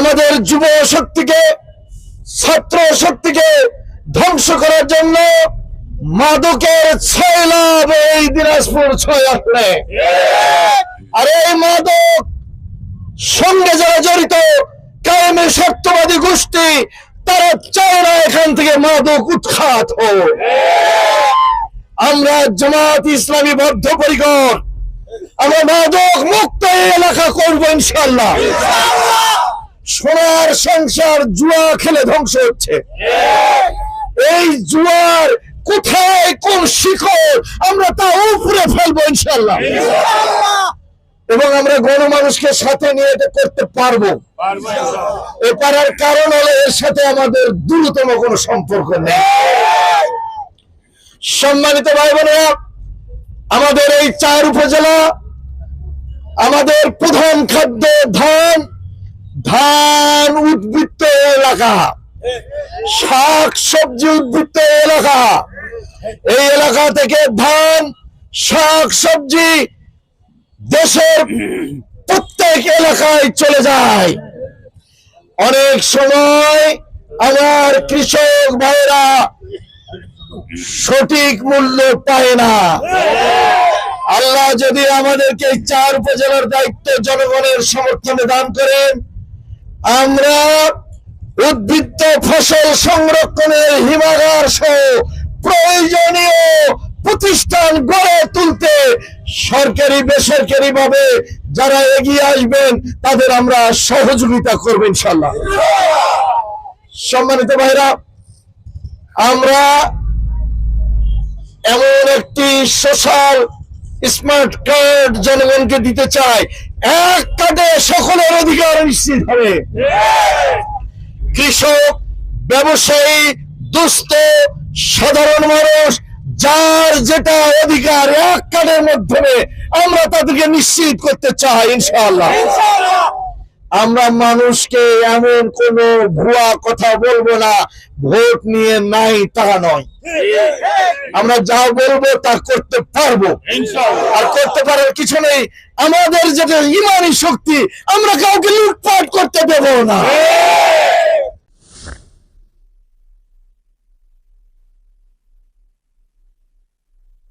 আমাদের যুব শক্তিকে, ছাত্র শক্তিকে ধ্বংস করার জন্য মাদকের ছয় লাভ এই দিনাজপুর ছয় আসলে আর এই মাদক সঙ্গে যারা জড়িত, কায়েমে সত্যবাদী গোষ্ঠী, তারা চায় না এখান থেকে মাদক উৎখাত হোক। আমরা জামাত ইসলামী বদ্ধপরিকর। আমরা মাদক মুক্ত এলাকা করব ইনশাল্লাহ সোনার সংসার জুয়া খেলে ধ্বংস হচ্ছে। এই জুয়ার কোথায়, কোন শিখর আমরা তা উপরে ফেলব ইনশাল্লাহ এবং আমরা গণমানুষকে সাথে নিয়ে এটা করতে পারব। এ পারার কারণ হলো এর সাথে আমাদের দূরতম কোনো সম্পর্ক নেই। সম্মানিত ভাই বোনেরা আমাদের এই চার উপজেলা, আমাদের প্রধান খাদ্য ধান ধান উদ্বৃত্ত এলাকা। শাক সবজি উদ্বৃত্ত এলাকা। এই এলাকা থেকে ধান, শাক সবজি দেশের প্রত্যেক এলাকায় চলে যায়। অনেক সময় আমার কৃষক ভাইরা সঠিক মূল্য পায় না। আল্লাহ যদি আমাদেরকে চার উপজেলার দায়িত্ব জনগণের সমর্থনে দান করেন আমরা উদ্বৃত্ত ফসল সংরক্ষণের হিমাগার সহ প্রয়োজনীয় প্রতিষ্ঠান গড়ে তুলতে সরকারি বেসরকারি ভাবে যারা এগিয়ে আসবেন, তাদের আমরা সহযোগিতা করব ইনশাল্লাহ সম্মানিত ভাইরা, আমরা এমন একটি সোশ্যাল স্মার্ট কার্ড জনগণকে দিতে চাই। এক কার্ডে অধিকার নিশ্চিত হবে। কৃষক, ব্যবসায়ী, দুস্থ, সাধারণ মানুষ, যার যেটা অধিকার এক কার্ডের মাধ্যমে আমরা তাদেরকে নিশ্চিত করতে চাই ইনশাআল্লাহ। আমরা মানুষকে এমন কোন ভুয়া কথা বলব না ভোট নিয়ে নাই তা নয়। আমরা যা বলব তা করতে পারব। আর করতে পারার কিছু নেই। আমাদের যেটা ইমানি শক্তি আমরা কাউকে লুটপাট করতে দেবো না।